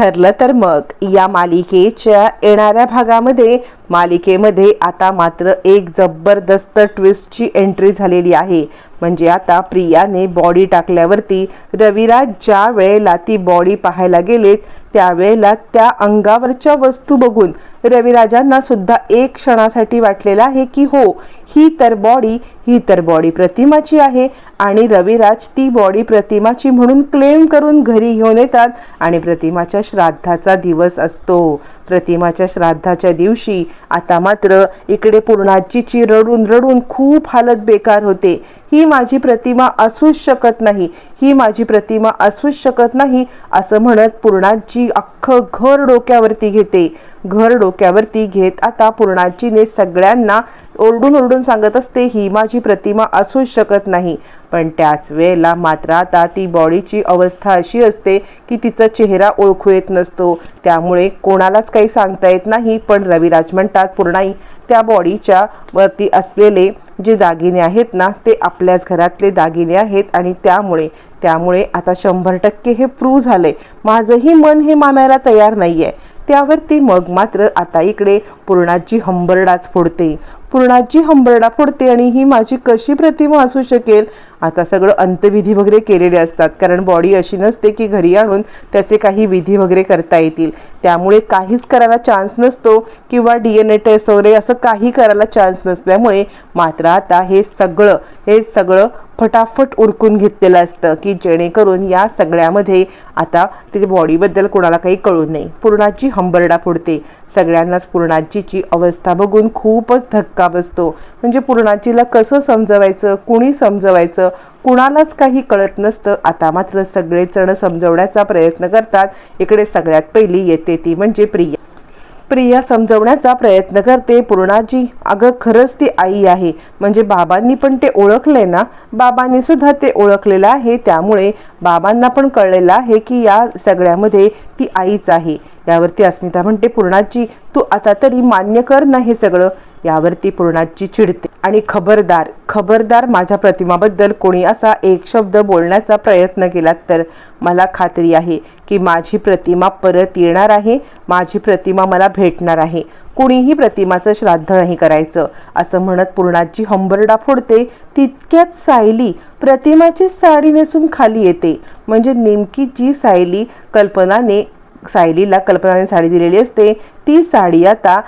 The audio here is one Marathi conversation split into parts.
ठरलं तर मग या मालिकेच्या येणाऱ्या भागामध्ये मालिकेमध्ये आता मात्र एक जबरदस्त ट्विस्टची एंट्री झालेली आहे. म्हणजे आता प्रियाने बॉडी टाकल्यावरती रविराज ज्या वेळेला ती बॉडी पाहायला गेलेत त्यावेळेला त्या अंगावरच्या वस्तू बघून रविराजांना सुद्धा एक क्षणासाठी वाटलेलं आहे की हो ही तर बॉडी ही तर बॉडी प्रतिमाची आहे आणि रविराज ती बॉडी प्रतिमाची म्हणून क्लेम करून घरी घेऊन येतात आणि प्रतिमाच्या श्राद्धाचा दिवस असतो. प्रतिमाच्या श्राद्धाच्या दिवशी आता मात्र इकडे पूर्णाची रडून रडून खूप हालत बेकार होते. ही माझी प्रतिमा असूच शकत नाही ही माझी प्रतिमा असूच शकत नाही असं म्हणत पूर्णाजी अख्खं घर डोक्यावरती घेते. घर डोक्यावरती घेत आता पूर्णाजीने सगळ्यांना ओरडून ओरडून सांगत असते ही माझी प्रतिमा असूच शकत नाही. पण त्याच वेळेला मात्र आता ती बॉडीची अवस्था अशी असते की तिचा चेहरा ओळखू येत नसतो. त्यामुळे कोणालाच काही सांगता येत नाही पण रविराज म्हणतात पूर्णाई त्या बॉडीच्या वरती असलेले जे दागिने आहेत ना ते आपल्याच घरातले दागिने आहेत आणि त्यामुळे त्यामुळे आता शंभर टक्के हे प्रूव्ह झालंय. माझंही मन हे मानायला तयार नाही आहे त्यावरती मग मात्र आता इकडे पूर्णाची हंबरडाच फोडते. पूर्णाची हंबरडा फोडते आणि ही माझी कशी प्रतिमा असू शकेल? आता सगळं अंतविधी वगैरे केलेले असतात. कारण बॉडी अशी नसते की घरी आणून त्याचे काही विधी वगैरे करता येतील. त्यामुळे काहीच करायला चान्स नसतो किंवा डी एन ए टेस्ट वगैरे असं काही करायला चान्स नसल्यामुळे मात्र आता हे सगळं हे सगळं फटाफट उरकून घेतलेलं असतं की जेणेकरून या सगळ्यामध्ये आता ते बॉडीबद्दल कोणाला काही कळू नये. पूर्णाची हंबरडा फोडते सगळ्यांनाच पूर्णाजीची अवस्था बघून खूपच धक्का बसतो. म्हणजे पूर्णाजीला कसं समजवायचं कुणी समजवायचं कुणालाच काही कळत नसतं. आता मात्र सगळेजण समजवण्याचा प्रयत्न करतात. इकडे सगळ्यात पहिली येते ती म्हणजे प्रिया. प्रिया समजवण्याचा प्रयत्न करते. पूर्णाजी अगं खरंच ती आई आहे. म्हणजे बाबांनी पण ते ओळखले ना? बाबांनी सुद्धा ते ओळखलेलं आहे. त्यामुळे बाबांना पण कळलेलं आहे की या सगळ्यामध्ये ती आईच आहे. यावरती अस्मिता म्हणते पूर्णाजी तू आता तरी मान्य कर ना हे सगळं. यावरती पूर्णाची चिडते. आणि खबरदार खबरदार माझ्या प्रतिमाबद्दल कोणी असा एक शब्द बोलण्याचा प्रयत्न केला तर मला खात्री आहे की माझी प्रतिमा परत येणार आहे माझी प्रतिमा मला भेटणार आहे. कुणीही प्रतिमाचं श्राद्ध नाही करायचं. असं म्हणत पूर्णाची हंबरडा फोडते तितक्यात सायली प्रतिमाची साडी नेसून खाली येते. म्हणजे नेमकी जी सायली कल्पनाने सायलीला कल्पनाने साडी दिलेली असते ती साडी आता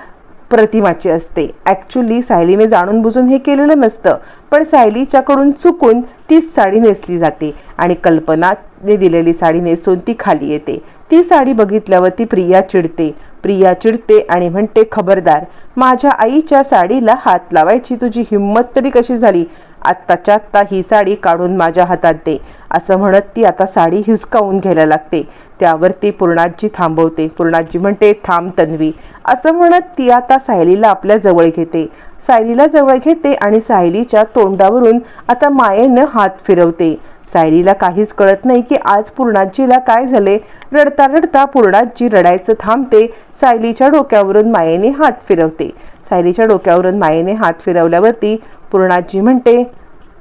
प्रतिमाची असते. ॲक्च्युली सायलीने जाणून बुजून हे केलेलं नसतं पण सायलीच्याकडून चुकून तीच साडी नेसली जाते आणि कल्पनाने दिलेली साडी नेसून ती खाली येते. ती साडी बघितल्यावर ती प्रिया चिडते. प्रिया चिडते आणि म्हणते खबरदार माझ्या आईच्या साडीला हात लावायची तुझी हिंमत तरी कशी झाली? आत्ताच्या आत्ता ही साडी काढून माझ्या हातात दे. असं म्हणत ती आता साडी हिसकावून घ्यायला लागते. त्यावर ती पूर्णाजी थांबवते. पूर्णाजी म्हणते थांब तन्वी. असं म्हणत ती आता सायलीला आपल्या जवळ घेते. सायलीला जवळ घेते आणि सायलीच्या तोंडावरून आता मायेनं हात फिरवते. सायलीला काहीच कळत नाही की आज पूर्णाजीला काय झाले. रडता रडता पूर्णाजी रडायचं थांबते. सायलीच्या डोक्यावरून मायेने हात फिरवते. सायलीच्या डोक्यावरून मायेने हात फिरवल्यावरती पूर्णाजी म्हणते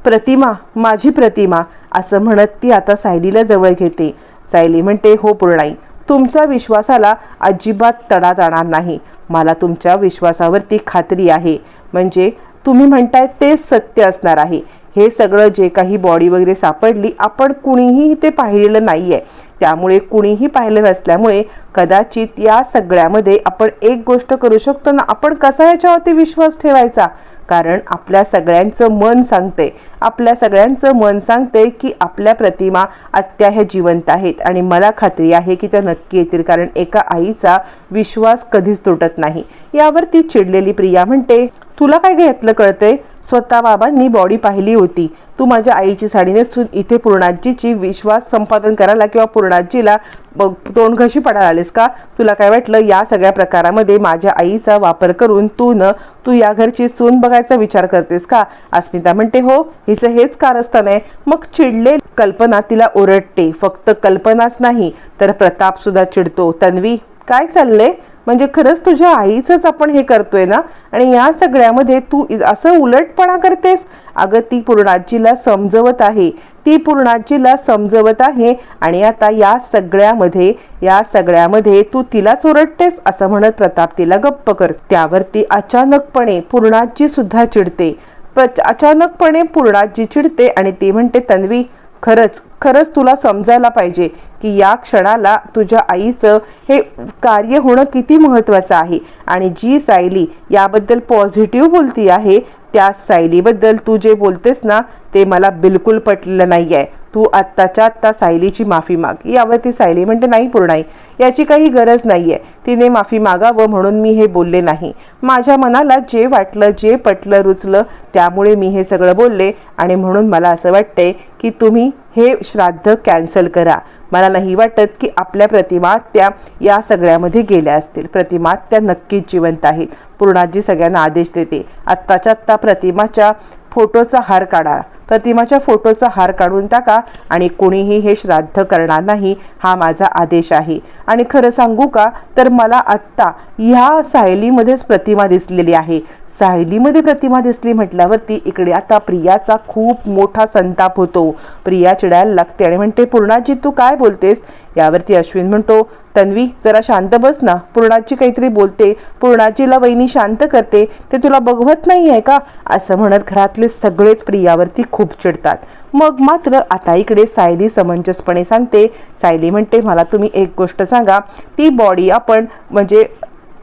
प्रतिमा माझी प्रतिमा असं म्हणत ती आता सायलीला जवळ घेते. सायली म्हणते हो पूर्णाई तुमच्या विश्वासाला अजिबात तडा जाणार नाही. मला तुमच्या विश्वासावरती खात्री आहे. म्हणजे तुम्ही म्हणताय तेच सत्य असणार आहे. हे सगळं जे काही बॉडी वगैरे सापडली आपण कुणीही ते पाहिलेलं नाही आहे त्यामुळे कुणीही पाहिलं नसल्यामुळे कदाचित या सगळ्यामध्ये आपण एक गोष्ट करू शकतो ना आपण कसा याच्यावरती विश्वास ठेवायचा? कारण आपल्या सगळ्यांचं मन सांगते. आपल्या सगळ्यांचं मन सांगते की आपल्या प्रतिमा आत्या ह्या जिवंत आहेत. आणि मला खात्री आहे की त्या नक्की येतील कारण एका आईचा विश्वास कधीच तुटत नाही. यावरती चिडलेली प्रिया म्हणते तुला काय घेतलं कळतंय? स्वतः बाबांनी बॉडी पाहिली होती. तू माझ्या आईची साडी नेसून इथे पूर्णाजीची विश्वास संपादन करायला किंवा पूर्णाजीला बघ घशी पडायला आलीस का? तुला काय वाटलं? या सगळ्या प्रकारामध्ये माझ्या आईचा वापर करून तू न तू या घरची सून बघायचा विचार करतेस का? अस्मिता म्हणते हो हिचं हेच कारस्थान आहे. मग चिडले कल्पना तिला ओरडते. फक्त कल्पनाच नाही तर प्रताप सुद्धा चिडतो. तन्वी काय चाललंय? म्हणजे खरंच तुझ्या आईचंच आपण हे करतोय ना? आणि या सगळ्यामध्ये तू असं उलटपणा करतेस? अगं ती पूर्णाजीला समजवत आहे. ती पूर्णाजीला समजवत आहे आणि आता या सगळ्यामध्ये या सगळ्यामध्ये तू तिलाच ओरडतेस? असं म्हणत प्रताप तिला गप्प कर. त्यावरती अचानकपणे पूर्णाजी सुद्धा चिडते. अचानकपणे पूर्णाजी चिडते आणि ती म्हणते तन्वी खरंच खरंच तुला समजायला पाहिजे की या क्षणाला तुझ्या आईचं हे कार्य होणं किती महत्त्वाचं आहे. आणि जी सायली याबद्दल पॉझिटिव्ह बोलती आहे त्या सायलीबद्दल तू जे बोलतेस ना ते मला बिलकुल पटलेलं नाही आहे तू आत्ताच्या आत्ता सायलीची माफी माग. यावरती सायली म्हणते नाही पूर्णाई याची काही गरज नाही आहे तिने माफी मागावं म्हणून मी हे बोलले नाही. माझ्या मनाला जे वाटलं जे पटलं रुचलं त्यामुळे मी हे सगळं बोलले आणि म्हणून मला असं वाटतंय की तुम्ही हे श्राद्ध कॅन्सल करा. मला नाही वाटत की आपल्या प्रतिमा त्या या सगळ्यामध्ये गेल्या असतील. प्रतिमा त्या नक्कीच जिवंत आहेत. पूर्णाजी सगळ्यांना आदेश देते आत्ताच्या आत्ता प्रतिमाच्या फोटोचा हार काढा. प्रतिमाच्या फोटोचा हार काढून टाका आणि कोणीही हे श्राद्ध करणार नाही हा माझा आदेश आहे. आणि खरं सांगू का तर मला आत्ता ह्या सायलीमध्येच प्रतिमा दिसलेली आहे. सायलीमध्ये प्रतिमा दिसली म्हटल्यावरती इकडे आता प्रियाचा खूप मोठा संताप होतो. प्रिया चिडायला लागते आणि म्हणते पूर्णाजी तू काय बोलतेस? यावरती अश्विन म्हणतो तन्वी जरा शांत बस ना. पूर्णाची काहीतरी बोलते. पूर्णाचीला वहिनी शांत करते. ते तुला बघवत नाही आहे का? असं म्हणत घरातले सगळेच प्रियावरती खूप चिडतात. मग मात्र आता इकडे सायली समंजसपणे सांगते सायली म्हणते मला तुम्ही एक गोष्ट सांगा. ती बॉडी आपण म्हणजे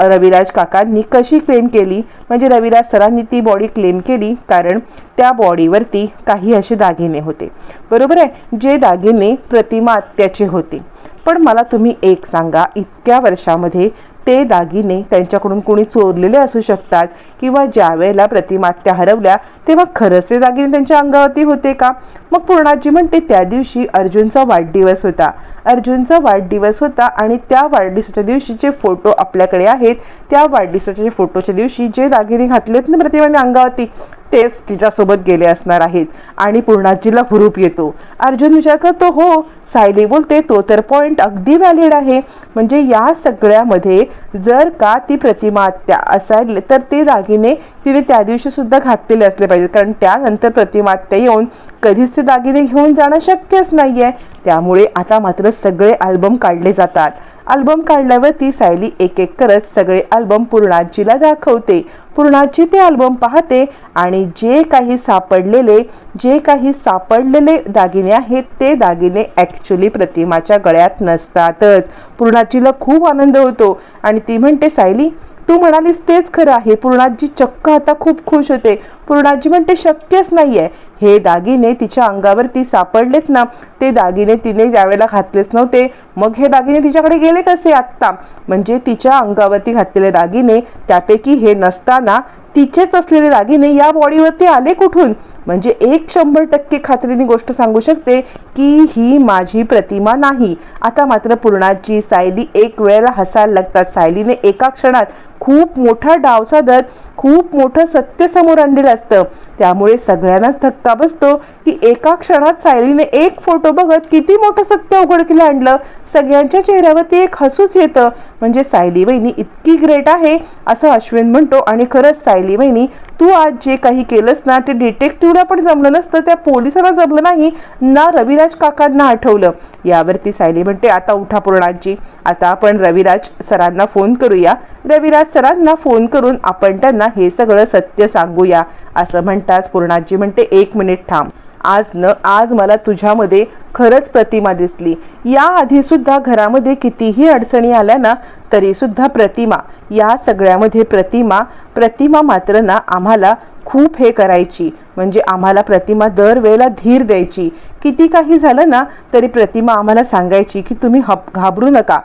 रविराज काकांनी कशी क्लेम केली? म्हणजे रविराज सरांनी ती बॉडी क्लेम केली कारण त्या बॉडीवरती काही असे दागिने होते. बरोबर आहे? जे दागिने प्रतिमा आत्याचे होते. पण मला तुम्ही एक सांगा इतक्या वर्षामध्ये ते दागिने त्यांच्याकडून कोणी चोरलेले असू शकतात किंवा ज्या वेळेला प्रतिमात्या हरवल्या तेव्हा खरंच ते दागिने त्यांच्या अंगावरती होते का? मग पूर्णाजी म्हणते त्या दिवशी अर्जुनचा वाढदिवस होता. अर्जुनचा वाढदिवस होता आणि त्या वाढदिवसाच्या दिवशी जे फोटो आपल्याकडे आहेत त्या वाढदिवसाच्या फोटोच्या दिवशी जे दागिने घातले होते ना प्रतिमाने अंगावरती तेच तिच्यासोबत गेले असणार आहेत आणि पूर्णाजीला हुरूप येतो. अर्जुन विचार करतो हो सायली बोलते तो तर पॉईंट अगदी व्हॅलिड आहे. म्हणजे या सगळ्यामध्ये जर का ती प्रतिमा त्या असायला तर ते दागिने तिने त्या दिवशी सुद्धा घातलेले असले पाहिजे कारण त्यानंतर प्रतिमात्या येऊन कधीच ते दागिने घेऊन जाणं शक्यच नाही आहे त्यामुळे आता मात्र सगळे अल्बम काढले जातात. अल्बम काढल्यावर ती सायली एक एक करत सगळे अल्बम पूर्णाजीला दाखवते. पूर्णाजी ते अल्बम पाहते आणि जे काही सापडलेले जे काही सापडलेले दागिने आहेत ते दागिने ॲक्च्युली प्रतिमाच्या गळ्यात नसतातच. पूर्णाजीला खूप आनंद होतो आणि ती म्हणते सायली तू म्हणालीस तेच खरं आहे. पूर्णाजी चक्क आता खूप खुश होते. पूर्णाजी म्हणते शक्यच नाही आहे हे दागिने तिच्या अंगावरती सापडलेत ना ते दागिने तिने त्यावेळेला घातलेच नव्हते. मग हे दागिने तिच्याकडे गेले कसे आत्ता? म्हणजे तिच्या अंगावरती घातलेले दागिने त्यापैकी हे नसताना तिचेच असलेले दागिने या बॉडीवरती आले कुठून? म्हणजे एक शंभर टक्के खात्रीने गोष्ट सांगू शकते की ही माझी प्रतिमा नाही. आता मात्र पूर्णाची सायली एक वेळेला हसायला लागतात. सायलीने एका क्षणात खूप मोठा डाव साधत खूप मोठं सत्य समोर आणलेलं असतं. त्यामुळे सगळ्यांनाच धक्का बसतो की एका क्षणात सायलीने एक फोटो बघत किती मोठं सत्य उघडकीला आणलं. सगळ्यांच्या चेहऱ्यावरती एक हसूच येतं. म्हणजे सायली वहिनी इतकी ग्रेट आहे असं अश्विन म्हणतो. आणि खरंच सायली वहिनी तू आज जे काही केलंस ना ते पोलिसांना पण जमलं नसतं त्या पोलिसांना जमलं नाही ना रविराज काकांना आठवलं. यावरती सायली म्हणते आता उठा पूर्णांची आता आपण रविराज सरांना फोन करूया. रविराज सरांना फोन करून आपण त्यांना हे सगळं सत्य सांगूया. असं म्हणताच पूर्णाजी म्हणते एक मिनिट थांब. आज न आज मला तुझ्यामध्ये खरंच प्रतिमा दिसली. या आधी सुद्धा घरामध्ये कितीही अडचणी आल्या ना तरी सुद्धा प्रतिमा या सगळ्यामध्ये प्रतिमा प्रतिमा मात्र ना आम्हाला खूप हे करायची. म्हणजे आम्हाला प्रतिमा दरवेळेला धीर द्यायची. किती काही झालं ना तरी प्रतिमा आम्हाला सांगायची की तुम्ही हप घाबरू नका.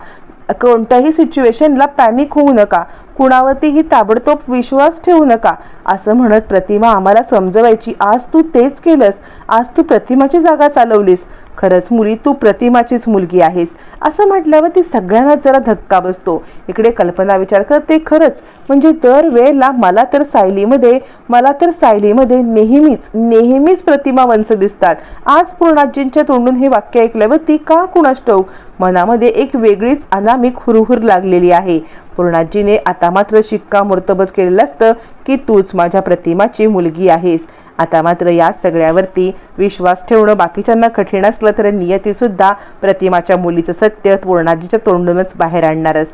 कोणत्याही सिच्युएशनला पॅनिक होऊ नका. कुणावरतीही ताबडतोब विश्वास ठेवू नका. असं म्हणत प्रतिमा आम्हाला समजवायची आज तू तेच केलंस. आज तू प्रतिमाची जागा चालवलीस. खरंच मुली तू प्रतिमाचीच मुलगी आहेस. असं म्हटल्यावर ती सगळ्यांना जरा धक्का बसतो. इकडे कल्पना विचार करते खरंच. म्हणजे दर वेळेला मला तर सायलीमध्ये मला तर सायलीमध्ये नेहमीच नेहमीच प्रतिमा वंश दिसतात. आज पूर्णाजींच्या तोंडून हे वाक्य ऐकल्यावर ती का कुणास ठाऊक? मनामध्ये एक वेगळीच अनामिक हुरहुर लागलेली आहे. पूर्णाजीने आता मात्र शिक्कामोर्तबच केलेलं असतं की तूच माझ्या प्रतिमाची मुलगी आहेस. आता मात्र या सगळ्यावरती विश्वास ठेवणं बाकीच्यांना कठीण असलं तर नियतीसुद्धा प्रतिमाच्या मुलीचं सत्य पूर्णाजीच्या तोंडूनच बाहेर आणणार असतं